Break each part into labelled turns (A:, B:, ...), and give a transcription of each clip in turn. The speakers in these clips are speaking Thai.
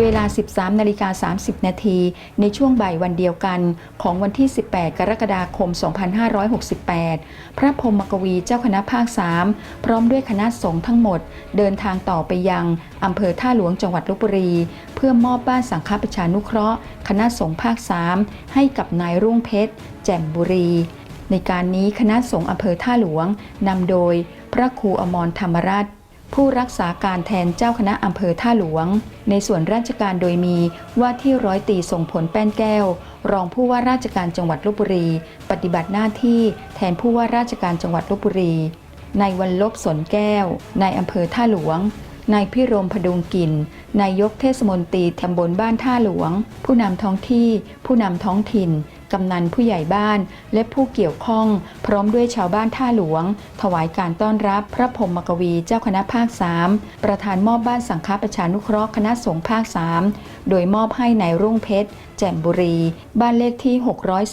A: เวลา 13นาฬิกา30 นาทีในช่วงบ่ายวันเดียวกันของวันที่ 18 กรกฎาคม 2568 พระพรหมกวีเจ้าคณะภาค 3 พร้อมด้วยคณะสงฆ์ทั้งหมด เดินทางต่อไปยังอำเภอท่าหลวงจังหวัดลบบุรี เพื่อมอบบ้านสังฆประชานุเคราะห์ คณะสงฆ์ภาค 3 ให้กับนายรุ่งเพชร แจ่มบุรี ในการนี้คณะสงฆ์อำเภอท่าหลวงนำโดยพระครูอมรธรรมราช ผู้รักษาการแทนเจ้าคณะอำเภอท่าหลวง ในส่วนราชการโดยมีว่าที่ร้อยตีส่งผลแป้นแก้ว รองผู้ว่าราชการจังหวัดลบบุรี ปฏิบัติหน้าที่แทนผู้ว่าราชการจังหวัดลบบุรีนายวันลบสนแก้วนายอำเภอท่าหลวงนายพิรมพดุงกิน นายกเทศมนตรีตำบลบ้านท่าหลวง ผู้นำท้องที่ ผู้นำท้องถิ่น กำนันผู้ใหญ่บ้าน และผู้เกี่ยวข้อง พร้อมด้วยชาวบ้านท่าหลวง ถวายการต้อนรับพระพรหมกวีเจ้าคณะภาค 3 ประธานมอบบ้านสังฆประชานุเคราะห์คณะสงฆ์ภาค 3 โดยมอบให้ในายรุ่งเพชร แจ่มบุรี บ้านเลขที่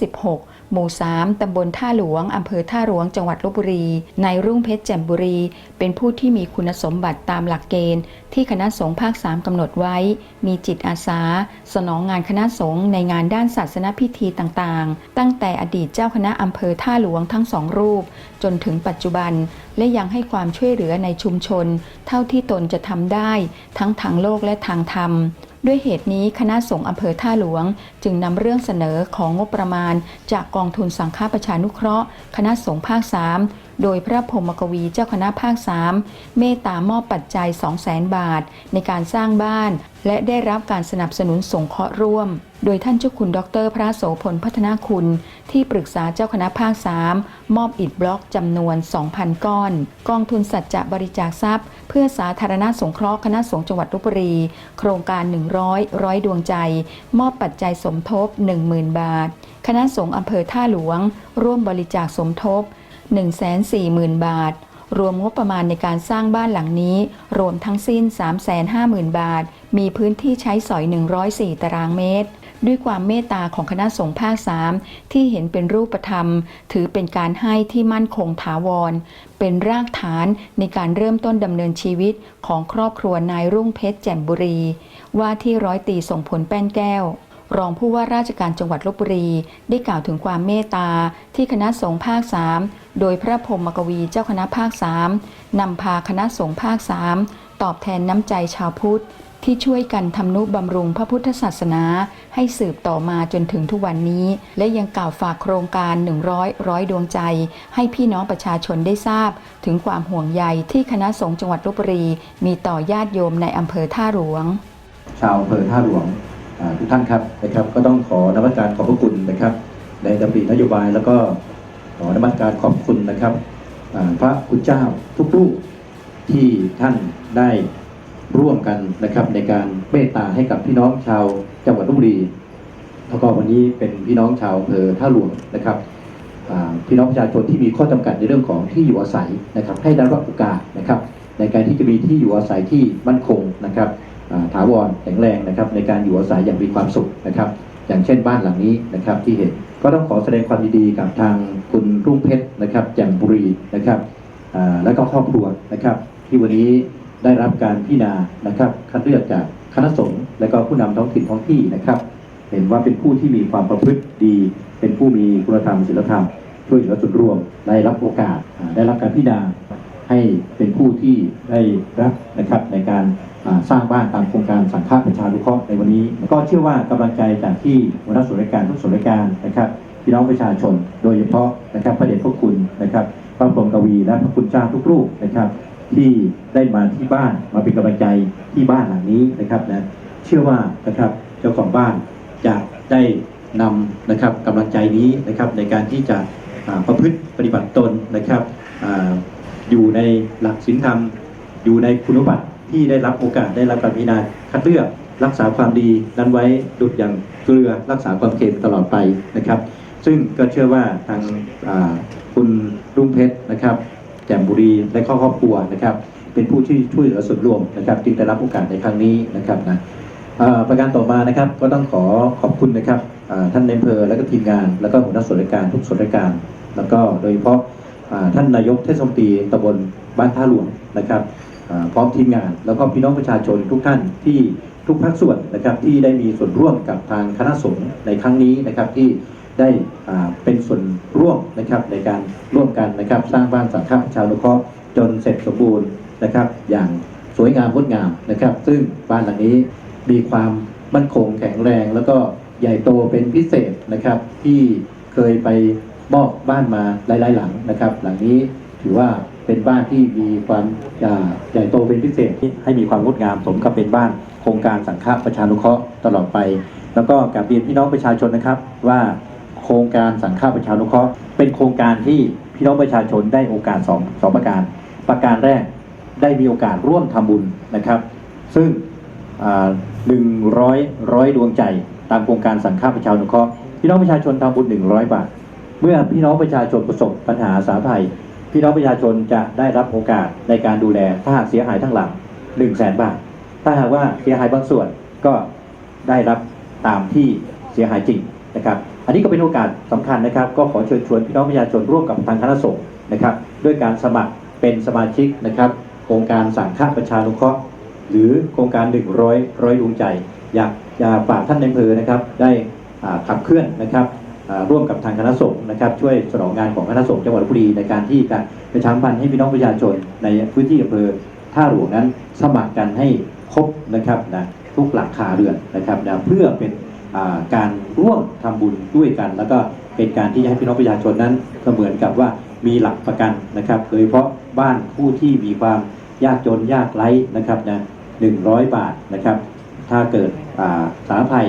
A: 616 หมู่ 3 ตำบลท่าหลวง อำเภอท่าหลวง จังหวัดลบบุรี นายรุ่งเพชรแจ่มบุรี เป็นผู้ที่มีคุณสมบัติตามหลักเกณฑ์ ที่คณะสงฆ์ภาค 3 กำหนดไว้ มีจิตอาสา สนองงานคณะสงฆ์ในงานด้านศาสนพิธีต่างๆ ตั้งแต่อดีตเจ้าคณะอำเภอท่าหลวงทั้งสองรูป จนถึงปัจจุบัน และยังให้ความช่วยเหลือในชุมชน เท่าที่ตนจะทำได้ ทั้งทางโลกและทางธรรม ด้วยเหตุนี้คณะสงฆ์อำเภอท่าหลวง จึงนำเรื่องเสนอของงบประมาณ จากกองทุนสังฆประชานุเคราะห์ คณะสงฆ์ภาค 3 โดยพระพรหมกวีเจ้าคณะภาค3เมตตามอบปัจจัย 200,000 บาท ในการสร้างบ้าน และได้รับการสนับสนุนสงเคราะห์ร่วม โดยท่านเจ้าคุณดร พระโสพลพัฒนาคุณ ที่ปรึกษาเจ้าคณะภาค3มอบอิฐบล็อกจำนวน 2,000 ก้อน กองทุนสัจจะบริจาคทรัพย์ เพื่อสาธารณสงเคราะห์คณะสงฆ์จังหวัดลบบุรี โครงการ 100ร้อยดวงใจ มอบปัจจัยสมทบ 10,000 บาท คณะสงฆ์อำเภอท่าหลวง ร่วมบริจาคสมทบ 140,000 บาท รวมงบประมาณในการสร้างบ้านหลังนี้ รวมทั้งสิ้น 350,000 บาท มีพื้นที่ใช้สอย 104 ตารางเมตร ด้วยความเมตตาของคณะสงฆ์ภาค3ที่เห็นเป็นรูปธรรม ถือเป็นการให้ที่มั่นคงถาวร เป็นรากฐานในการเริ่มต้นดำเนินชีวิตของครอบครัวนายรุ่งเพชรแจ่มบุรี ว่าที่ร้อยตีส่งผลแป้นแก้วรองผู้ว่าราชการจังหวัดลบบุรี ได้กล่าวถึงความเมตตาที่คณะสงฆ์ภาค3 โดยพระพรหมกวีเจ้าคณะภาค3นำพาคณะสงฆ์ภาค3ตอบแทนน้ำใจชาวพุทธ ที่ช่วยกันทำนุบำรุงพระพุทธศาสนา ให้สืบต่อมาจนถึงทุกวันนี้ และยังกล่าวฝากโครงการ 100 ร้อยดวงใจ ให้พี่น้องประชาชนได้ทราบ ถึงความห่วงใยที่คณะสงฆ์จังหวัดลบบุรี มีต่อญาติโยมในอำเภอท่าหลวง
B: ชาวอำเภอท่าหลวงทุกท่านครับนะครับก็ต้องขอนมัสการขอบพระคุณนะครับในดำรินโยบายแล้วก็ ขอนมัสการขอบคุณนะครับพระคุณเจ้าทุกรูปที่ท่านได้ร่วมกันนะครับในการเมตตาให้กับพี่น้องชาวจังหวัดลบบุรีแล้วก็วันนี้เป็นพี่น้องชาวอำเภอท่าหลวงนะครับพี่น้องประชาชนที่มีข้อจำกัดในเรื่องของที่อยู่อาศัยนะครับ ให้ได้รับโอกาสนะครับ ในการที่จะมีที่อยู่อาศัยที่มั่นคงนะครับถาวรแข็งแรงนะครับ ในการอยู่อาศัยอย่างมีความสุขนะครับ อย่างเช่นบ้านหลังนี้นะครับที่เห็นก็ต้องขอแสดงความยินดีกับทางคุณรุ่งเพชรนะครับแจ่มบุรีนะครับและก็ครอบครัวนะครับ ที่วันนี้ได้รับการพิจารณานะครับคัดเลือกจากคณะสงฆ์และก็ผู้นำท้องถิ่นท้องที่นะครับ เห็นว่าเป็นผู้ที่มีความประพฤติดี เป็นผู้มีคุณธรรมศีลธรรมช่วยเหลือส่วนรวมได้รับโอกาสได้รับการพิจารณาให้เป็นผู้ที่ได้รับนะครับในการ สร้างบ้านตามโครงการสังฆาประชานุเคราะห์ในวันนี้ ก็เชื่อว่ากำลังใจจากที่หัวหน้าส่วนราชการทุกส่วนราชการนะครับพี่น้องประชาชน โดยเฉพาะนะครับพระเดชพระคุณนะครับพระพรหมกวีและพระคุณเจ้าทุกรูปนะครับ ที่ได้มาที่บ้านมาเป็นกำลังใจที่บ้านหลังนี้นะครับนะเชื่อว่านะครับเจ้าของบ้านจะได้นำนะครับกำลังใจนี้นะครับในการที่จะประพฤติปฏิบัติตนนะครับออยู่ในหลักศีลธรรม อยู่ในคุณบัติ ที่ได้รับโอกาสได้รับการพิจารณาคัดเลือกรักษาความดีนั้นไว้ดุจอย่างเกลือรักษาความเค็มตลอดไปนะครับ ซึ่งก็เชื่อว่าทางาคุณรุ่งเพชรนะครับ แจ่มบุรีและครอบครัวนะครับ เป็นผู้ที่ช่วยเหลือส่วนรวมนะครับจึงได้รับโอกาสในครั้งนี้นะครับนะประการต่อมานะครับก็ต้องขอขอบคุณนะครับท่านในอำเภอและก็ทีมงาน แล้วก็หัวหน้าส่วนราชการทุกส่วนราชการ แล้วก็โดยเฉพาะท่านนายกเทศมนตรีตำบลบ้านท่าหลวงนะครับ พร้อมทีมงาน แล้วก็พี่น้องประชาชนทุกท่านที่ทุกภาคส่วนนะครับที่ได้มีส่วนร่วมกับทางคณะสงฆ์ในครั้งนี้นะครับที่ได้เป็นส่วนร่วมนะครับในการร่วมกันนะครับสร้างบ้านสังฆประชานุเคราะห์จนเสร็จสมบูรณ์นะครับ อย่างสวยงามงดงามนะครับ ซึ่งบ้านหลังนี้มีความมั่นคงแข็งแรง แล้วก็ใหญ่โตเป็นพิเศษนะครับ ที่เคยไปมอบบ้านมาหลาย ๆ หลังนะครับ หลังนี้ถือว่า เป็นบ้านที่มีความใหญ่โตเป็นพิเศษให้มีความงดงามสมกับเป็นบ้านโครงการสังฆประชานุเคราะห์ตลอดไป แล้วก็กราบเรียนพี่น้องประชาชนนะครับว่าโครงการสังฆประชานุเคราะห์เป็นโครงการที่พี่น้องประชาชนได้โอกาสสองสองประการ ประการแรกได้มีโอกาสร่วมทำบุญนะครับ ซึ่งหนึ่งร้อยร้อยดวงใจตามโครงการสังฆประชานุเคราะห์พี่น้องประชาชนทำบุญหนึ่งร้อยบาท เมื่อพี่น้องประชาชนประสบปัญหาสาภัย พี่น้องประชาชนจะได้รับโอกาสในการดูแลถ้าหากเสียหายทั้งหลัง1 0 0 0 0แสนบาท ถ้าหากว่าเสียหายบางส่วนก็ได้รับตามที่เสียหายจริงนะครับ อันนี้ก็เป็นโอกาสสำคัญนะครับ ก็ขอเชิญชวนพี่น้องประชาชนร่วมกับทางคณะสงฆ์นะครับ ด้วยการสมัครเป็นสมาชิกนะครับโครงการสังฆประชานุเคราะห์หรือโครงการ 100ร้อยดวงใจ อยากจะฝากท่านในอำเภอนะครับ ได้ขับเคลื่อนนะครับ ร่วมกับทางคณะสงฆ์นะครับ ช่วยสนองงานของคณะสงฆ์จังหวัดลบุรีในการที่จะประชาสัมพันธ์ให้พี่น้องประชาชนในพื้นที่อำเภอท่าหลวงนั้นสมัครกันให้ครบนะครับนะทุกหลังคาเรือนนะครับนะเพื่อเป็นการร่วมทำบุญด้วยกัน แล้วก็เป็นการที่จะให้พี่น้องประชาชนนั้นเสมือนกับว่ามีหลักประกันนะครับ โดยเฉพาะบ้านผู้ที่มีความยากจนยากไร้นะครับนะ100บาทนะครับ ถ้าเกิดสาธัย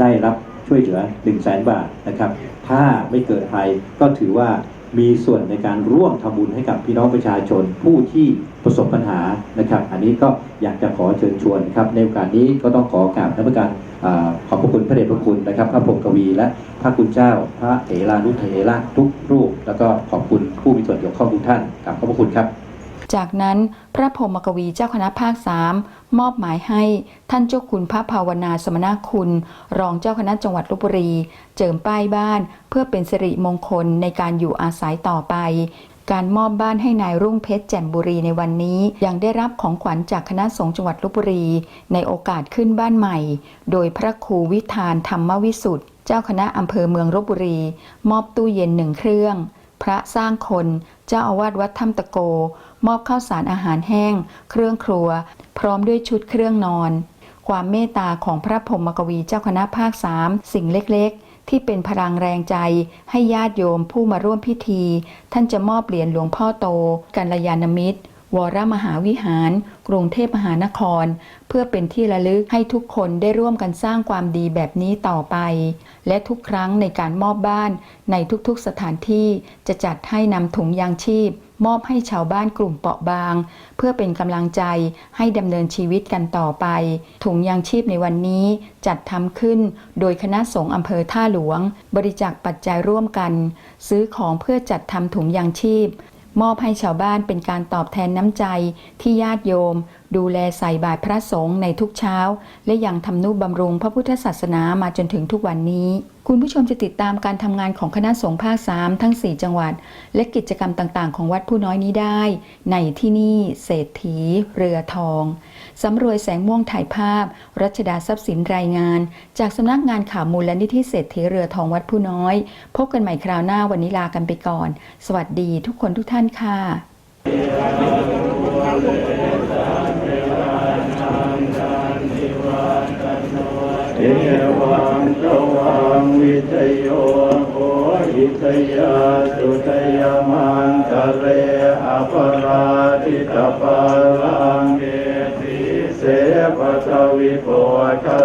B: ได้รับ ช่วยเหลือ1 0 0 0 0แสนบาทนะครับ ถ้าไม่เกิดภัยก็ถือว่ามีส่วนในการร่วมทำบุญให้กับพี่น้องประชาชนผู้ที่ประสบปัญหานะครับ อันนี้ก็อยากจะขอเชิญชวนครับ ในโอกาสนี้ก็ต้องขอกราบนมัสการอ่าขอบพระคุณพระเดชพระคุณนะครับ พระพรมกวีและพระคุณเจ้า พระเถรานุเถระทุกรูป แล้วก็ขอบคุณผู้มีส่วนเกี่ยวข้องทุกท่านกราบขอบพระคุณครับ
A: จากนั้นพระพรหมกวีเจ้าคณะภาคสามมอบหมายให้ท่านเจ้าคุณพระภาวนาสมณคุณ รองเจ้าคณะจังหวัดลบบุรี เจิมป้ายบ้าน เพื่อเป็นสิริมงคลในการอยู่อาศัยต่อไปการมอบบ้านให้นายรุ่งเพชรแจ่มบุรีในวันนี้ ยังได้รับของขวัญจากคณะสงฆ์จังหวัดลบบุรี ในโอกาสขึ้นบ้านใหม่ โดยพระครูวิธานธรรมวิสุทธ์เจ้าคณะอำเภอเมืองลบบุรี มอบตู้เย็นหนึ่งเครื่อง พระสร้างคน เจ้าอาวาสวัดถ้ำตะโก มอบข้าวสารอาหารแห้ง เครื่องครัว พร้อมด้วยชุดเครื่องนอน ความเมตตาของพระพรหมกวีเจ้าคณะภาคสามสิ่งเล็กๆ ที่เป็นพลังแรงใจให้ญาติโยมผู้มาร่วมพิธี ท่านจะมอบเหรียญหลวงพ่อโตกัลยาณมิตร วรมหาวิหาร กรุงเทพมหานคร เพื่อเป็นที่ระลึกให้ทุกคนได้ร่วมกันสร้างความดีแบบนี้ต่อไป และทุกครั้งในการมอบบ้าน ในทุกๆสถานที่จะจัดให้นำถุงยางชีพ มอบให้ชาวบ้านกลุ่มเปราะบาง เพื่อเป็นกำลังใจให้ดำเนินชีวิตกันต่อไป ถุงยางชีพในวันนี้จัดทำขึ้น โดยคณะสงฆ์อำเภอท่าหลวง บริจาคปัจจัยร่วมกัน ซื้อของเพื่อจัดทำถุงยางชีพ มอบให้ชาวบ้านเป็นการตอบแทนน้ำใจที่ญาติโยมดูแลใส่บาตรพระสงฆ์ในทุกเช้า และยังทำนุบำรุงพระพุทธศาสนามาจนถึงทุกวันนี้ คุณผู้ชมจะติดตามการทำงานของคณะสงฆ์ภาค3ทั้ง 4 จังหวัด และกิจกรรมต่างๆ ของวัดผู้น้อยนี้ได้ ในที่นี่เศรษฐี เรือทองสำรวยแสงม่วงถ่ายภาพ รัชดาทรัพย์สินรายงาน จากสำนักงานข่าวมูลและนิธิเศรษฐีเรือทองวัดผู้น้อย พบกันใหม่คราวหน้าวันนี้ลากันไปก่อน สวัสดีทุกคนทุกท่านค่ะ
C: เยวังกวังวิทยโยโหหิตยาสุทยมังคะเรอปราทิตาปาลังเกติเสปตวิโภคะ